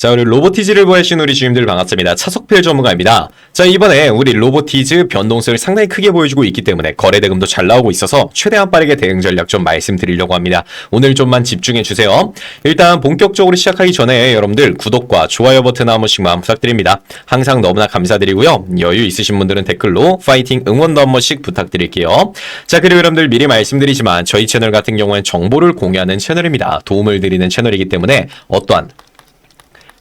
자, 우리 로보티즈를 보여주신 우리 주님들 반갑습니다. 차석필 전문가입니다. 자, 이번에 우리 로보티즈 변동성을 상당히 크게 보여주고 있기 때문에 거래 대금도 잘 나오고 있어서 최대한 빠르게 대응 전략 좀 말씀드리려고 합니다. 오늘 좀만 집중해 주세요. 일단 본격적으로 시작하기 전에 여러분들 구독과 좋아요 버튼 한 번씩만 부탁드립니다. 항상 너무나 감사드리고요. 여유 있으신 분들은 댓글로 파이팅 응원도 한 번씩 부탁드릴게요. 자, 그리고 여러분들 미리 말씀드리지만 저희 채널 같은 경우는 정보를 공유하는 채널입니다. 도움을 드리는 채널이기 때문에 어떠한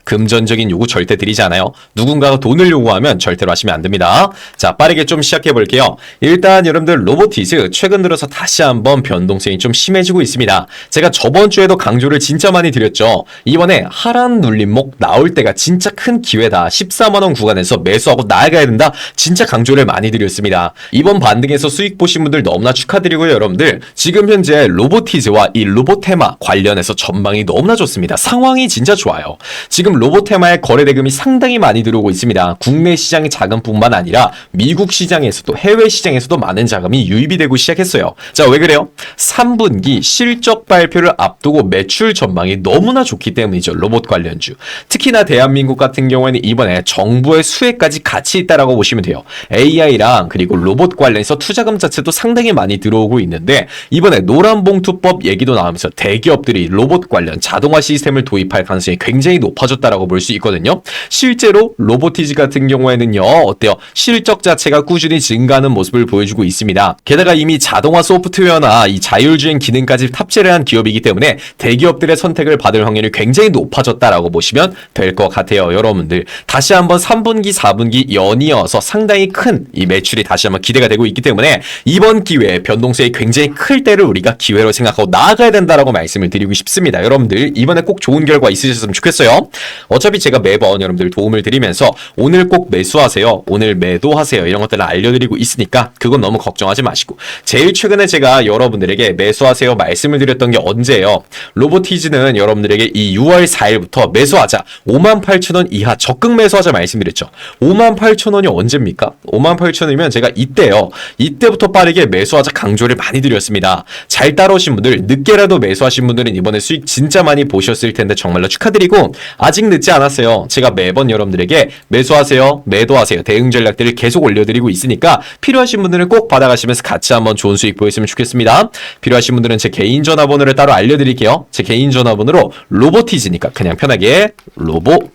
금전적인 요구 절대 드리지 않아요. 누군가가 돈을 요구하면 절대로 하시면 안 됩니다. 자, 빠르게 좀 시작해 볼게요. 일단 여러분들 로보티즈 최근 들어서 다시 한번 변동성이 좀 심해지고 있습니다. 제가 저번 주에도 강조를 진짜 많이 드렸죠. 이번에 하란 눌림목 나올 때가 진짜 큰 기회다. 14만 원 구간에서 매수하고 나아가야 된다. 진짜 강조를 많이 드렸습니다. 이번 반등에서 수익 보신 분들 너무나 축하드리고요, 여러분들. 지금 현재 로보티즈와 이 로보테마 관련해서 전망이 너무나 좋습니다. 상황이 진짜 좋아요. 지금 로보테마의 거래 대금이 상당히 많이 들어오고 있습니다. 국내 시장의 자금뿐만 아니라 미국 시장에서도 해외 시장에서도 많은 자금이 유입이 되고 시작했어요. 자, 왜 그래요? 3분기 실적 발표를 앞두고 매출 전망이 너무나 좋기 때문이죠. 로봇 관련주. 특히나 대한민국 같은 경우에는 이번에 정부의 수혜까지 같이 있다라고 보시면 돼요. AI랑 그리고 로봇 관련해서 투자금 자체도 상당히 많이 들어오고 있는데 이번에 노란 봉투법 얘기도 나오면서 대기업들이 로봇 관련 자동화 시스템을 도입할 가능성이 굉장히 높아졌다 라고 볼 수 있거든요. 실제로 로보티즈 같은 경우에는요. 어때요? 실적 자체가 꾸준히 증가하는 모습을 보여주고 있습니다. 게다가 이미 자동화 소프트웨어나 이 자율주행 기능까지 탑재를 한 기업이기 때문에 대기업들의 선택을 받을 확률이 굉장히 높아졌다라고 보시면 될 것 같아요. 여러분들 다시 한번 3분기, 4분기 연이어서 상당히 큰 이 매출이 다시 한번 기대가 되고 있기 때문에 이번 기회에 변동성이 굉장히 클 때를 우리가 기회로 생각하고 나아가야 된다라고 말씀을 드리고 싶습니다. 여러분들 이번에 꼭 좋은 결과 있으셨으면 좋겠어요. 어차피 제가 매번 여러분들 도움을 드리면서 오늘 꼭 매수하세요. 오늘 매도하세요. 이런 것들을 알려드리고 있으니까 그건 너무 걱정하지 마시고 제일 최근에 제가 여러분들에게 매수하세요 말씀을 드렸던 게 언제예요? 로보티즈는 여러분들에게 이 6월 4일부터 매수하자 58,000원 이하 적극 매수하자 말씀드렸죠. 58,000원이 언제입니까? 58,000원이면 제가 이때요. 이때부터 빠르게 매수하자 강조를 많이 드렸습니다. 잘 따라오신 분들 늦게라도 매수하신 분들은 이번에 수익 진짜 많이 보셨을 텐데 정말로 축하드리고 아직 늦지 않았어요. 제가 매번 여러분들에게 매수하세요, 매도하세요 대응 전략들을 계속 올려드리고 있으니까 필요하신 분들은 꼭 받아가시면서 같이 한번 좋은 수익 보였으면 좋겠습니다. 필요하신 분들은 제 개인 전화번호를 따로 알려드릴게요. 제 개인 전화번호로 로보티즈니까 그냥 편하게 로보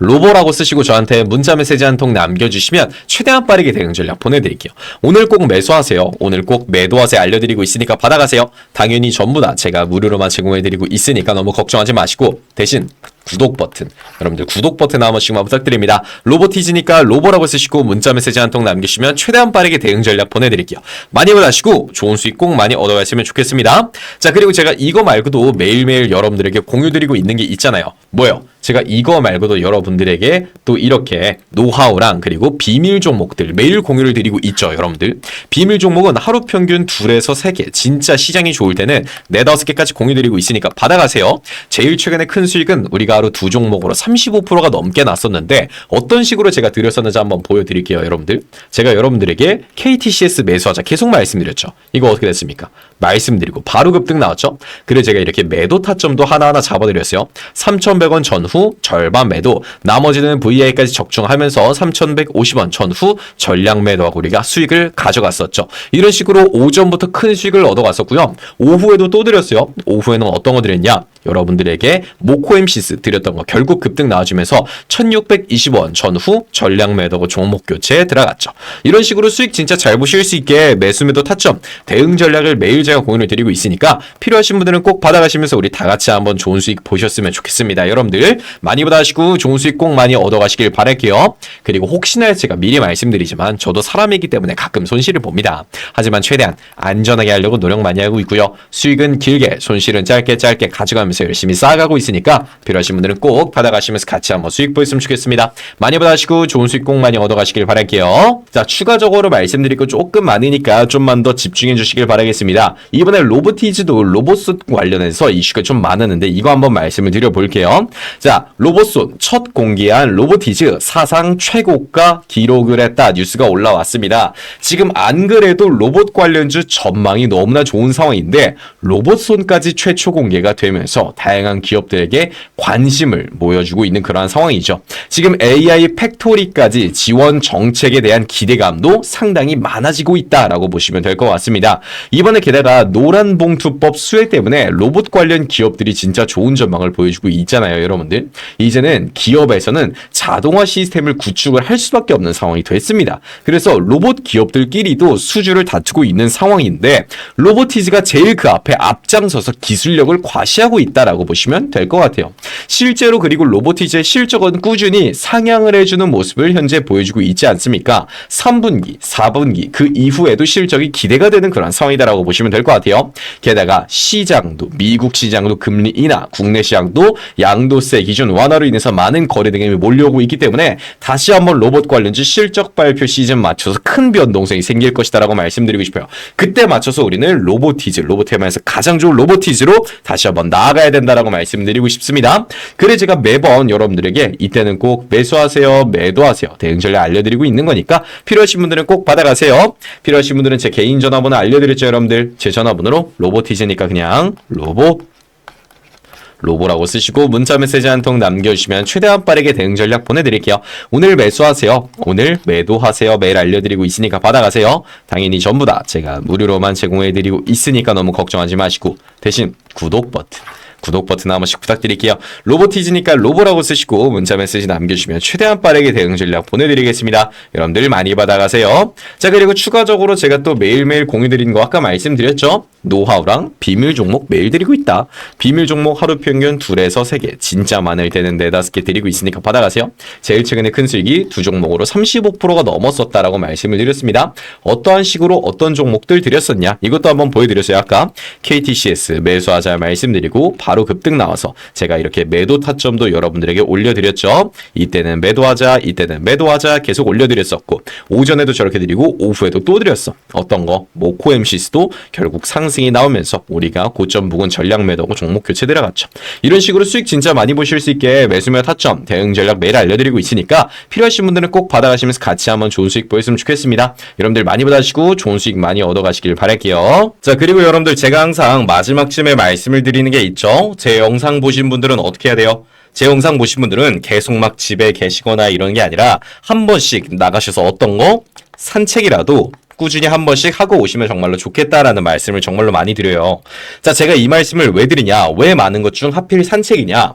로보라고 쓰시고 저한테 문자 메시지 한 통 남겨주시면 최대한 빠르게 대응 전략 보내드릴게요. 오늘 꼭 매수하세요. 오늘 꼭 매도하세요. 알려드리고 있으니까 받아가세요. 당연히 전부 다 제가 무료로만 제공해드리고 있으니까 너무 걱정하지 마시고 대신 구독 버튼 여러분들 구독 버튼 한 번씩만 부탁드립니다. 로보티즈니까 로보라고 쓰시고 문자 메시지 한 통 남기시면 최대한 빠르게 대응 전략 보내드릴게요. 많이 받으시고 좋은 수익 꼭 많이 얻어가시면 좋겠습니다. 자 그리고 제가 이거 말고도 매일매일 여러분들에게 공유드리고 있는 게 있잖아요. 뭐요? 제가 이거 말고도 여러분들에게 또 이렇게 노하우랑 그리고 비밀 종목들 매일 공유를 드리고 있죠, 여러분들. 비밀 종목은 하루 평균 둘에서 세 개, 진짜 시장이 좋을 때는 네다섯 개까지 공유 드리고 있으니까 받아가세요. 제일 최근에 큰 수익은 우리가 하루 두 종목으로 35%가 넘게 났었는데 어떤 식으로 제가 드렸었는지 한번 보여드릴게요, 여러분들. 제가 여러분들에게 KTCS 매수하자 계속 말씀드렸죠. 이거 어떻게 됐습니까? 말씀드리고 바로 급등 나왔죠. 그래서 제가 이렇게 매도 타점도 하나하나 잡아드렸어요. 3,100원 전후 절반 매도, 나머지는 VI까지 적중하면서 3,150원 전후 전량 매도하고 우리가 수익을 가져갔었죠. 이런 식으로 오전부터 큰 수익을 얻어갔었고요. 오후에도 또 드렸어요. 오후에는 어떤 거 드렸냐? 여러분들에게 모코엠시스 드렸던 거 결국 급등 나와주면서 1620원 전후 전량 매도고 종목 교체 들어갔죠. 이런 식으로 수익 진짜 잘 보실 수 있게 매수 매도 타점 대응 전략을 매일 제가 공유를 드리고 있으니까 필요하신 분들은 꼭 받아가시면서 우리 다 같이 한번 좋은 수익 보셨으면 좋겠습니다. 여러분들 많이 받아가시고 좋은 수익 꼭 많이 얻어가시길 바랄게요. 그리고 혹시나 제가 미리 말씀드리지만 저도 사람이기 때문에 가끔 손실을 봅니다. 하지만 최대한 안전하게 하려고 노력 많이 하고 있고요. 수익은 길게 손실은 짧게 짧게 가져가면서 열심히 쌓아가고 있으니까 필요하신 분들은 꼭 받아가시면서 같이 한번 수익 보였으면 좋겠습니다. 많이 받아가시고 좋은 수익 꼭 많이 얻어가시길 바랄게요. 자 추가적으로 말씀드릴 거 조금 많으니까 좀만 더 집중해 주시길 바라겠습니다. 이번에 로보티즈도 로봇손 관련해서 이슈가 좀 많았는데 이거 한번 말씀을 드려볼게요. 자 로봇손 첫 공개한 로보티즈 사상 최고가 기록을 했다 뉴스가 올라왔습니다. 지금 안 그래도 로봇 관련주 전망이 너무나 좋은 상황인데 로봇손까지 최초 공개가 되면서 다양한 기업들에게 관심을 모여주고 있는 그러한 상황이죠. 지금 AI 팩토리까지 지원 정책에 대한 기대감도 상당히 많아지고 있다라고 보시면 될 것 같습니다. 이번에 게다가 노란 봉투법 수혜 때문에 로봇 관련 기업들이 진짜 좋은 전망을 보여주고 있잖아요, 여러분들. 이제는 기업에서는 자동화 시스템을 구축을 할 수밖에 없는 상황이 됐습니다. 그래서 로봇 기업들끼리도 수주를 다투고 있는 상황인데 로보티즈가 제일 그 앞에 앞장서서 기술력을 과시하고 있 다라고 보시면 될 것 같아요. 실제로 그리고 로보티즈의 실적은 꾸준히 상향을 해주는 모습을 현재 보여주고 있지 않습니까? 3분기, 4분기 그 이후에도 실적이 기대가 되는 그런 상황이다라고 보시면 될 것 같아요. 게다가 시장도 미국 시장도 금리 인하, 국내 시장도 양도세 기준 완화로 인해서 많은 거래 등이 몰려오고 있기 때문에 다시 한번 로봇 관련주 실적 발표 시즌 맞춰서 큰 변동성이 생길 것이다라고 말씀드리고 싶어요. 그때 맞춰서 우리는 로보티즈, 로보테마에서 가장 좋은 로보티즈로 다시 한번 나아가 야 된다라고 말씀드리고 싶습니다. 그래 제가 매번 여러분들에게 이때는 꼭 매수하세요, 매도하세요 대응 전략 알려드리고 있는 거니까 필요하신 분들은 꼭 받아가세요. 필요하신 분들은 제 개인 전화번호 알려드렸죠, 여러분들. 제 전화번호로 로보티즈니까 그냥 로보 로보라고 쓰시고 문자 메시지 한 통 남겨주시면 최대한 빠르게 대응 전략 보내드릴게요. 오늘 매수하세요. 오늘 매도하세요. 매일 알려드리고 있으니까 받아가세요. 당연히 전부 다 제가 무료로만 제공해드리고 있으니까 너무 걱정하지 마시고 대신 구독 버튼 구독 버튼 한 번씩 부탁드릴게요. 로보티즈니까 로보라고 쓰시고 문자 메시지 남겨주시면 최대한 빠르게 대응 전략 보내드리겠습니다. 여러분들 많이 받아가세요. 자 그리고 추가적으로 제가 또 매일매일 공유드리는 거 아까 말씀드렸죠? 노하우랑 비밀 종목 매일 드리고 있다. 비밀 종목 하루 평균 둘에서 세 개, 진짜 많을 때는 네다섯 개 드리고 있으니까 받아가세요. 제일 최근에 큰 수익이 두 종목으로 35%가 넘었었다라고 말씀을 드렸습니다. 어떠한 식으로 어떤 종목들 드렸었냐? 이것도 한번 보여드렸어요. 아까 KTCS 매수하자 말씀드리고 바로 급등 나와서 제가 이렇게 매도 타점도 여러분들에게 올려드렸죠. 이때는 매도하자, 이때는 매도하자 계속 올려드렸었고 오전에도 저렇게 드리고 오후에도 또 드렸어. 어떤 거? 모코 MCS도 결국 상승이 나오면서 우리가 고점 부근 전략 매도고 종목 교체 들어갔죠. 이런 식으로 수익 진짜 많이 보실 수 있게 매수매 타점 대응 전략 매일 알려드리고 있으니까 필요하신 분들은 꼭 받아가시면서 같이 한번 좋은 수익 보였으면 좋겠습니다. 여러분들 많이 받아주시고 좋은 수익 많이 얻어가시길 바랄게요. 자 그리고 여러분들 제가 항상 마지막쯤에 말씀을 드리는 게 있죠. 제 영상 보신 분들은 어떻게 해야 돼요? 제 영상 보신 분들은 계속 막 집에 계시거나 이런 게 아니라 한 번씩 나가셔서 어떤 거 산책이라도 꾸준히 한 번씩 하고 오시면 정말로 좋겠다라는 말씀을 정말로 많이 드려요. 자, 제가 이 말씀을 왜 드리냐? 왜 많은 것 중 하필 산책이냐?